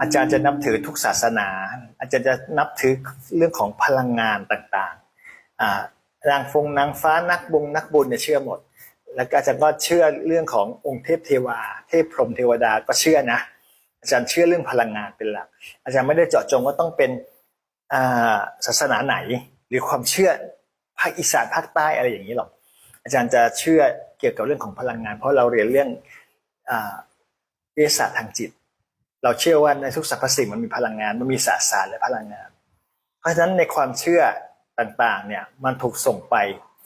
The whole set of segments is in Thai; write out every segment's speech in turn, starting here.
อาจารย์จะนับถือทุกศาสนา อาจารย์จะนับถือเรื่องของพลังงานต่างๆอ่านางฟงนางฟ้านักบุงนักบุญเนี่ยเชื่อหมด แล้วก็อาจารย์ก็เชื่อเรื่องขององค์เทพเทวา เทพพรหมเทวดาก็เชื่อนะ อาจารย์เชื่อเรื่องพลังงานเป็นหลัก อาจารย์ไม่ได้เจาะจงว่าต้องเป็นศาสนาไหนหรือความเชื่อภาคอีสานภาคใต้อะไรอย่างนี้หรอก อาจารย์จะเชื่อเกี่ยวกับเรื่องของพลังงาน เพราะเราเรียนเรื่องอวิทยาศาสตร์ทางจิต เราเชื่อว่าในทุกสรรพสิ่งมันมีพลังงาน มันมีสสารและพลังงาน เพราะฉะนั้นในความเชื่อต่างๆ เนี่ยมันถูกส่งไป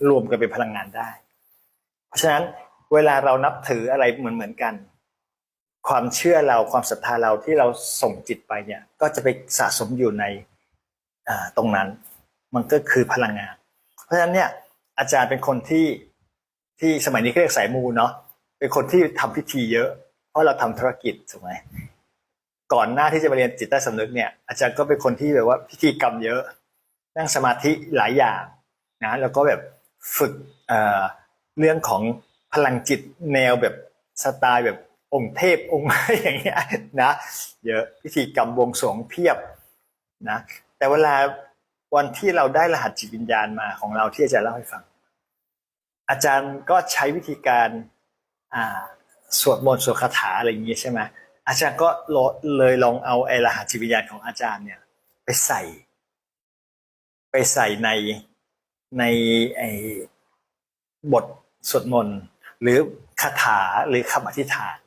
รวมกันเป็นพลังงานได้ เพราะฉะนั้นเวลาเรานับถืออะไรเหมือนเหมือนๆกัน ความเชื่อเราความศรัทธาเราที่เราส่งจิตไปเนี่ย ก็จะไปสะสมอยู่ในตรงนั้น มันก็คือพลังงาน เพราะฉะนั้นเนี่ยอาจารย์เป็นคนที่ที่สมัยนี้เรียกสายมูเนาะเป็นคนที่ทำพิธีเยอะ เพราะเราทำธุรกิจถูกไหม ก่อนหน้าที่จะมาเรียนจิตใต้สำนึกเนี่ย อาจารย์ก็เป็นคนที่แบบว่าพิธีกรรมเยอะ นั่งสมาธิหลายอย่างนะแล้วก็แบบฝึกเเรื่องของพลังจิตแนวแบบสไตล์แบบองค์เทพองค์อะไรอย่างเงี้ยนะ เยอะพิธีกรรมวงสวงเพียบนะแต่เวลาวันที่เราได้รหัสจิตวิญญาณมาของเราที่อาจารย์เล่าให้ฟัง อาจารย์ก็ใช้วิธีการสวดมนต์สวดคาถาอะไรอย่างเงี้ยใช่ไหม อาจารย์ก็เลยลองเอาไอรหัสจิตวิญญาณของอาจารย์เนี่ย ไปใส่ ไปใส่ในในไอ้บทสวดมนต์หรือคาถาหรือคำอธิษฐาน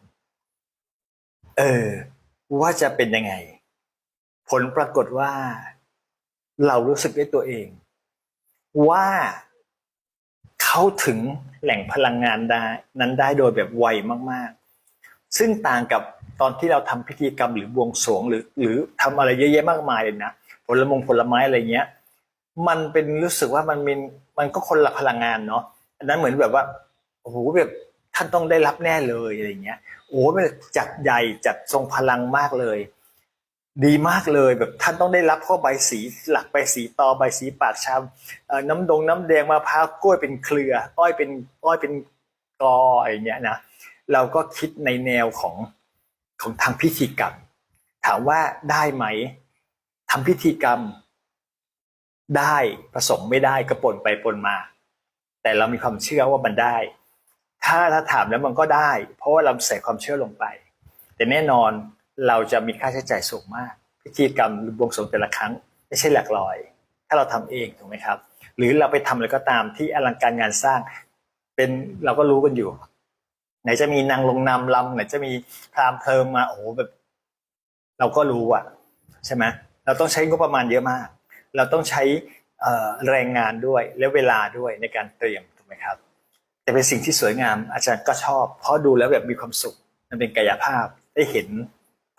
เออ ว่าจะเป็นยังไง ผลปรากฏว่า เรารู้สึกด้วยตัวเอง ว่าเขาถึงแหล่งพลังงานได้นั้นได้โดยแบบไวมากๆ ซึ่งต่างกับตอนที่เราทำพิธีกรรมหรือบวงสรวงหรือ หรือทำอะไรเยอะแยะมากมายเลยนะผลมงผลไม้อะไรเงี้ย มันเป็นรู้สึกว่ามันมีมันก็คนละพลังงานเนาะอันนั้นเหมือนแบบว่าโอ้โหแบบท่านต้องได้รับแน่เลยอะไรเงี้ยโอ้โหมันจัดใหญ่จัดทรงพลังมากเลย ดีมากเลยแบบท่านต้องได้รับข้อใบสีหลักใบสีตอใบสีปากชามน้ำดงน้ำแดงมะพร้าวกล้วยเป็นเครือ อ้อยเป็นอ้อยเป็นกออะไรเงี้ยนะ เราก็คิดในแนวของของทางพิธีกรรม ถามว่าได้ไหมทำพิธีกรรม ได้ผสมไม่ได้ก็ปนไปปนมา แต่เรามีความเชื่อว่ามันได้ ถ้าถ้าถามแล้วมันก็ได้ เพราะว่าเราใส่ความเชื่อลงไป แต่แน่นอนเราจะมีค่าใช้จ่ายสูงมาก พิธีกรรมหรือบวงสรวงแต่ละครั้ง ไม่ใช่หลักร้อย ถ้าเราทำเองถูกไหมครับ หรือเราไปทำอะไรก็ตามที่อลังการงานสร้าง เป็นเราก็รู้กันอยู่ ไหนจะมีนางลงนามลำไหนจะมีพรามเพลิงมาโอ้โหแบบ เราก็รู้อะใช่ไหมเราต้องใช้งบประมาณเยอะมาก เราต้องใช้แรงงานด้วยและเวลาด้วยในการเตรียมถูกไหมครับ แต่เป็นสิ่งที่สวยงามอาจารย์ก็ชอบ เพราะดูแล้วแบบมีความสุขมันเป็นกายภาพได้เห็น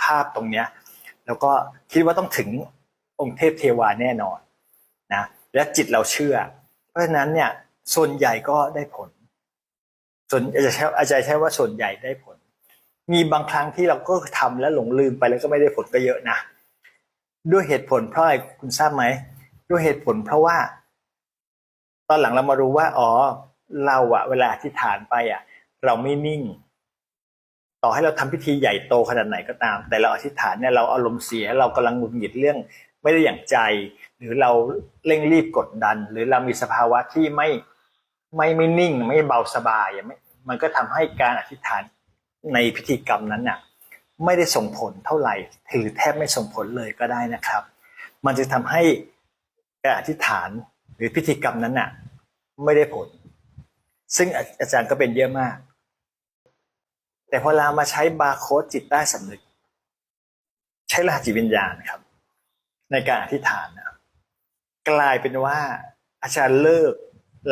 ภาพตรงเนี้ยแล้วก็คิดว่าต้องถึงองค์เทพเทวาแน่นอนนะและจิตเราเชื่อ เพราะฉะนั้นเนี่ยส่วนใหญ่ก็ได้ผล ส่วนอาจารย์ใช้อาจารย์ใช้ว่าส่วนใหญ่ได้ผล มีบางครั้งที่เราก็ทำแล้วหลงลืมไปแล้วก็ไม่ได้ผลก็เยอะนะด้วยเหตุผลเพราะอะไรคุณทราบไหมด้วยเหตุผลเพราะว่า ตอนหลังเรามารู้ว่า อ๋อ เราอะเวลาอธิฐานไปอะเราไม่นิ่ง ต่อให้เราทำพิธีใหญ่โตขนาดไหนก็ตาม แต่เราอธิษฐานเนี่ยเราอารมณ์เสียเรากำลังหงุดหงิดเรื่อง ไม่ได้อย่างใจ หรือเราเร่งรีบกดดัน หรือเรามีสภาวะที่ไม่ ไม่ไม่นิ่งไม่เบาสบายไม่มันก็ทำให้การอธิษฐานในพิธีกรรมนั้นน่ะไม่ได้ส่งผลเท่าไหร่หรือแทบไม่ส่งผลเลยก็ได้นะครับ มันจะทำให้การอธิษฐานหรือพิธีกรรมนั้นน่ะไม่ได้ผล ซึ่งอาอาจารย์ก็เป็นเยอะมาก แต่พอเรามาใช้บาร์โค้ดจิตใต้สำนึก ใช้รหัสจิตวิญญาณครับ ในการอธิษฐานนะกลายเป็นว่าอาจารย์เลิก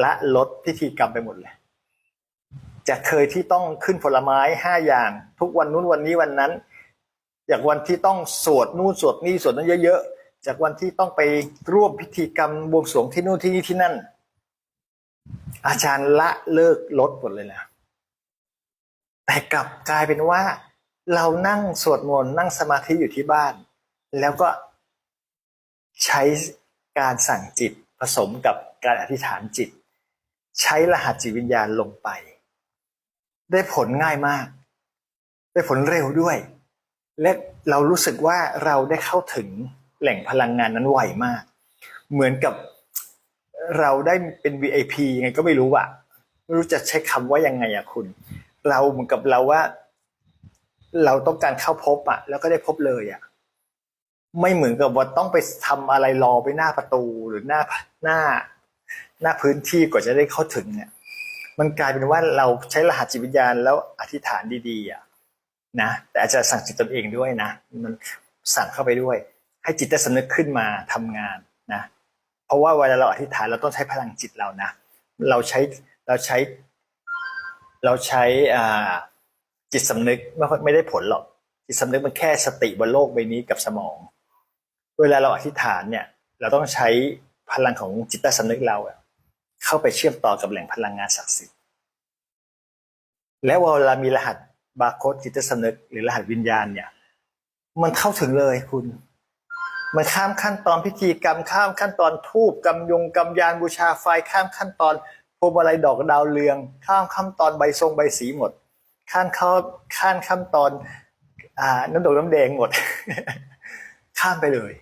ละลดพิธีกรรมไปหมดเลยจากเคยที่ต้องขึ้นผลไม้ห้าอย่าง ทุกวันนู้นวันนี้วันนั้น จากวันที่ต้องสวดนู่นสวดนี่สวดนั้นเยอะๆจากวันที่ต้องไปร่วมพิธีกรรมบวงสรวงที่นู่นที่นี่ที่นั่น อาจารย์ละเลิกลดหมดเลยนะแต่กลับกลายเป็นว่า เรานั่งสวดมนต์นั่งสมาธิอยู่ที่บ้าน แล้วก็ใช้การสั่งจิตผสมกับการอธิษฐานจิต ใช้รหัสจิตวิญญาณลงไป ได้ผลง่ายมาก ได้ผลเร็วด้วย และเรารู้สึกว่าเราได้เข้าถึงแหล่งพลังงานนั้นไวมาก เหมือนกับเราได้เป็น VIP ไงก็ไม่รู้อะไม่รู้จะใช้คำว่ายังไงอะคุณ เราเหมือนกับเราว่า เราต้องการเข้าพบอะแล้วก็ได้พบเลยอะไม่เหมือนกับว่าต้องไปทำอะไรรอไปหน้าประตูหรือหน้าหน้า หน้าพื้นที่กว่าจะได้เข้าถึงเนี่ย มันกลายเป็นว่าเราใช้รหัสจิตวิญญาณแล้วอธิษฐานดีๆอะนะแต่อาจจะสั่งจิตตนเองด้วยนะ มันสั่งเข้าไปด้วย ให้จิตใต้สำนึกขึ้นมาทำงานนะ เพราะว่าเวลาเราอธิษฐานเราต้องใช้พลังจิตเรานะ เราใช้เราใช้ เราใช้อ่าจิตสำนึกไม่ไม่ได้ผลหรอกจิตสำนึกมันแค่สติบนโลกใบนี้กับสมอง เวลาเราอธิษฐานเนี่ย เราต้องใช้พลังของจิตใต้สำนึกเรา เข้าไปเชื่อมต่อกับแหล่งพลังงานศักดิ์สิทธิ์ แล้วเวลามีรหัสบาร์โค้ดจิตใต้สำนึกหรือรหัสวิญญาณเนี่ย มันเข้าถึงเลยคุณ มันข้ามขั้นตอนพิธีกรรมข้ามขั้นตอนทูบกำยงกำยานบูชาไฟข้ามขั้นตอนพวงมาลัยดอกดาวเรือง ข้ามขั้นตอนใบทรงใบสีหมด ข้ามเข้าข้ามขั้นตอนอ่าน้ำดอกน้ำแดงหมด ข้ามไปเลย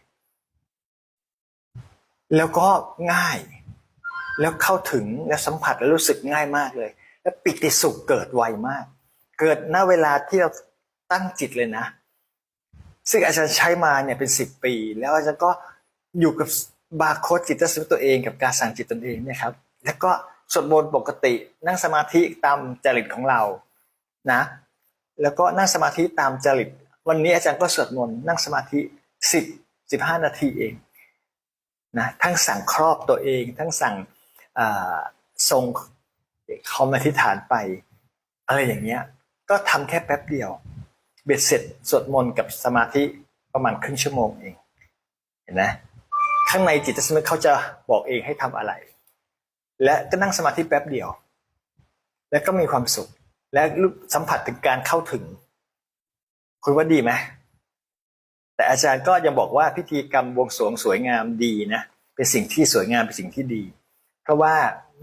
แล้วก็ง่าย แล้วเข้าถึงและสัมผัสและรู้สึกง่ายมากเลย และปิติสุขเกิดไวมาก เกิดณเวลาที่เราตั้งจิตเลยนะ ซึ่งอาจารย์ใช้มาเนี่ยเป็นสิบปี แล้วอาจารย์ก็อยู่กับบาร์โค้ดจิตสำนึกตัวเองกับการสั่งจิตตนเองเนี่ยครับแล้วก็สวดมนต์ปกตินั่งสมาธิตามจริตของเรานะ แล้วก็นั่งสมาธิตามจริต วันนี้อาจารย์ก็สวดมนต์นั่งสมาธิสิบสิบห้านาทีเองนะทั้งสั่งครอบตัวเอง ทั้งสั่ง ทรงคอมอธิษฐานไป อะไรอย่างเงี้ย ก็ทำแค่แป๊บเดียว เบ็ดเสร็จสวดมนต์กับสมาธิประมาณครึ่งชั่วโมงเอง เห็นไหมข้างในจิตสำนึกเขาจะบอกเองให้ทำอะไร และก็นั่งสมาธิแป๊บเดียว แล้วก็มีความสุข และสัมผัสถึงการเข้าถึง คุณว่าดีไหมแต่อาจารย์ก็ยังบอกว่าพิธีกรรมบวงสรวงสวยงามดีนะ เป็นสิ่งที่สวยงามเป็นสิ่งที่ดี เพราะว่า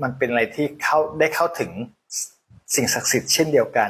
มันเป็นอะไรที่เข้าได้เข้าถึงสิ่งศักดิ์สิทธิ์เช่นเดียวกัน